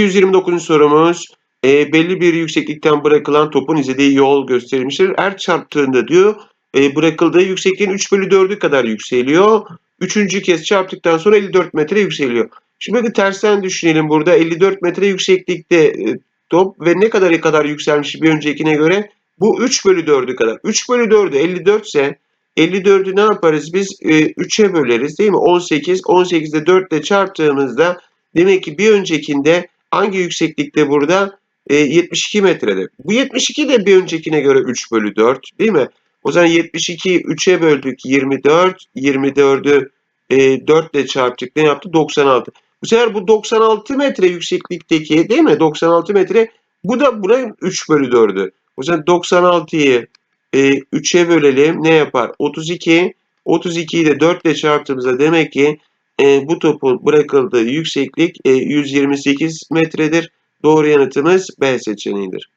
129. sorumuz. E, belli bir yükseklikten bırakılan topun izlediği yol gösterilmiştir. Er çarptığında diyor e, bırakıldığı yüksekliğin 3 bölü 4'ü kadar yükseliyor. Üçüncü kez çarptıktan sonra 54 metre yükseliyor. Şimdi bakın tersten düşünelim burada 54 metre yükseklikte e, top ve ne kadar kadar yükselmiş bir öncekine göre bu 3 bölü 4'ü kadar. 3 bölü 4'ü 54 ise 54'ü ne yaparız biz? E, 3'e böleriz değil mi? 18. 18'de 4 ile çarptığımızda demek ki bir öncekinde hangi yükseklikte burada? E, 72 metrede. Bu 72 de bir öncekine göre 3 bölü 4 değil mi? O zaman 72'yi 3'e böldük 24. 24'ü e, 4 ile çarptık. Ne yaptı? 96. Bu sefer bu 96 metre yükseklikteki değil mi? 96 metre. Bu da buraya 3 bölü 4'ü. O zaman 96'yı e, 3'e bölelim. Ne yapar? 32. 32'yi de 4 ile çarptığımızda demek ki e, bu topun bırakıldığı yükseklik e, 128 metredir. Doğru yanıtımız B seçeneğidir.